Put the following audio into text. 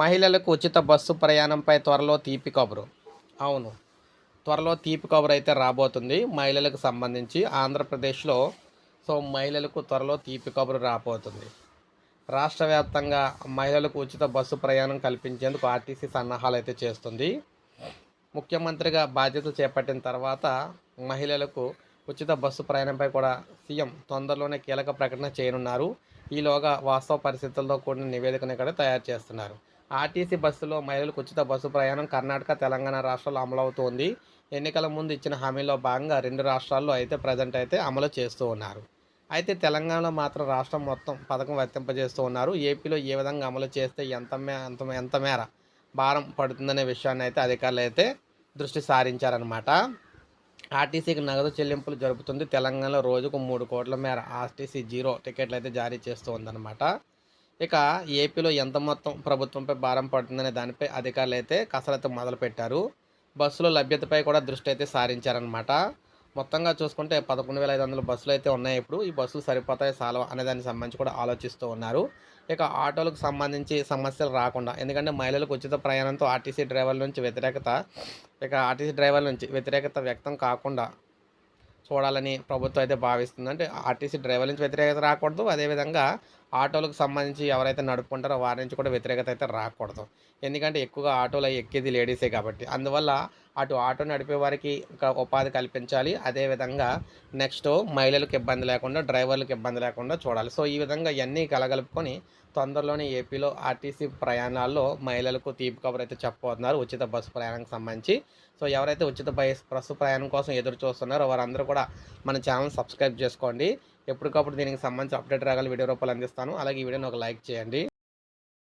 మహిళలకు ఉచిత బస్సు ప్రయాణంపై త్వరలో తీపి కబురు. అవును త్వరలో తీపి కబురు అయితే రాబోతుంది. మహిళలకు సంబంధించి ఆంధ్రప్రదేశ్లో సో మహిళలకు త్వరలో తీపి కబురు రాబోతుంది. రాష్ట్ర వ్యాప్తంగా మహిళలకు ఉచిత బస్సు ప్రయాణం కల్పించేందుకు ఆర్టీసీ సన్నాహాలు అయితే చేస్తుంది. ముఖ్యమంత్రిగా బాధ్యతలు చేపట్టిన తర్వాత మహిళలకు ఉచిత బస్సు ప్రయాణంపై కూడా సీఎం తొందరలోనే కీలక ప్రకటన చేయనున్నారు. ఈలోగా వాస్తవ పరిస్థితులతో కూడిన నివేదికను కూడా తయారు చేస్తున్నారు. ఆర్టీసీ బస్సులో మహిళలకు ఉచిత బస్సు ప్రయాణం కర్ణాటక తెలంగాణ రాష్ట్రాల్లో అమలవుతోంది. ఎన్నికల ముందు ఇచ్చిన హామీలో భాగంగా రెండు రాష్ట్రాల్లో అయితే ప్రజెంట్ అయితే అమలు చేస్తూ ఉన్నారు. అయితే తెలంగాణలో మాత్రం రాష్ట్రం మొత్తం పథకం వర్తింపజేస్తూ ఉన్నారు. ఏపీలో ఏ విధంగా అమలు చేస్తే ఎంత మే ఎంత ఎంత మేర భారం పడుతుందనే విషయాన్ని అయితే అధికారులు అయితే దృష్టి సారించారనమాట ఆర్టీసీకి నగదు చెల్లింపులు జరుపుతుంది. తెలంగాణలో రోజుకు మూడు కోట్ల మేర ఆర్టీసీ జీరో టికెట్లు అయితే జారీ చేస్తూ ఉందన్నమాట. ఇక ఏపీలో ఎంత మొత్తం ప్రభుత్వంపై భారం పడుతుందనే దానిపై అధికారులు అయితే కసరత్తు మొదలుపెట్టారు. బస్సుల లభ్యతపై కూడా దృష్టి అయితే సారించారనమాట మొత్తంగా చూసుకుంటే పదకొండు వేల ఐదు వందల బస్సులు అయితే ఉన్నాయి ఇప్పుడు. ఈ బస్సులు సరిపోతాయి సాలవ అనే దానికి సంబంధించి కూడా ఆలోచిస్తూ ఉన్నారు. ఇక ఆటోలకు సంబంధించి సమస్యలు రాకుండా ఎందుకంటే మహిళలకు ఉచిత ప్రయాణంతో ఆర్టీసీ డ్రైవర్ల నుంచి వ్యతిరేకత ఇక ఆర్టీసీ డ్రైవర్ల నుంచి వ్యతిరేకత వ్యక్తం కాకుండా చూడాలని ప్రభుత్వం అయితే భావిస్తుంది. అంటే ఆర్టీసీ డ్రైవర్ నుంచి వ్యతిరేకత రాకూడదు. అదేవిధంగా ఆటోలకు సంబంధించి ఎవరైతే నడుపుకుంటారో వారి నుంచి కూడా వ్యతిరేకత అయితే రాకూడదు. ఎందుకంటే ఎక్కువగా ఆటోలు ఎక్కేది లేడీసే కాబట్టి. అందువల్ల అటు ఆటో నడిపే వారికి ఒక ఉపాధి కల్పించాలి. అదేవిధంగా నెక్స్ట్ మహిళలకు ఇబ్బంది లేకుండా డ్రైవర్లకు ఇబ్బంది లేకుండా చూడాలి. సో ఈ విధంగా ఇవన్నీ కలగలుపుకొని తొందరలోనే ఏపీలో ఆర్టీసీ ప్రయాణాల్లో మహిళలకు తీపి కబురు అయితే చెప్పబోతున్నారు. ఉచిత బస్సు ప్రయాణానికి సంబంధించి. సో ఎవరైతే ఉచిత బస్ బస్సు ప్రయాణం కోసం ఎదురు చూస్తున్నారో వారందరూ కూడా మన ఛానల్ సబ్స్క్రైబ్ చేసుకోండి. ఎప్పటికప్పుడు దీనికి సంబంధించి అప్డేట్ రాగల వీడియో రూపాయలు అందిస్తాను. అలాగే ఈ వీడియోని ఒక లైక్ చేయండి.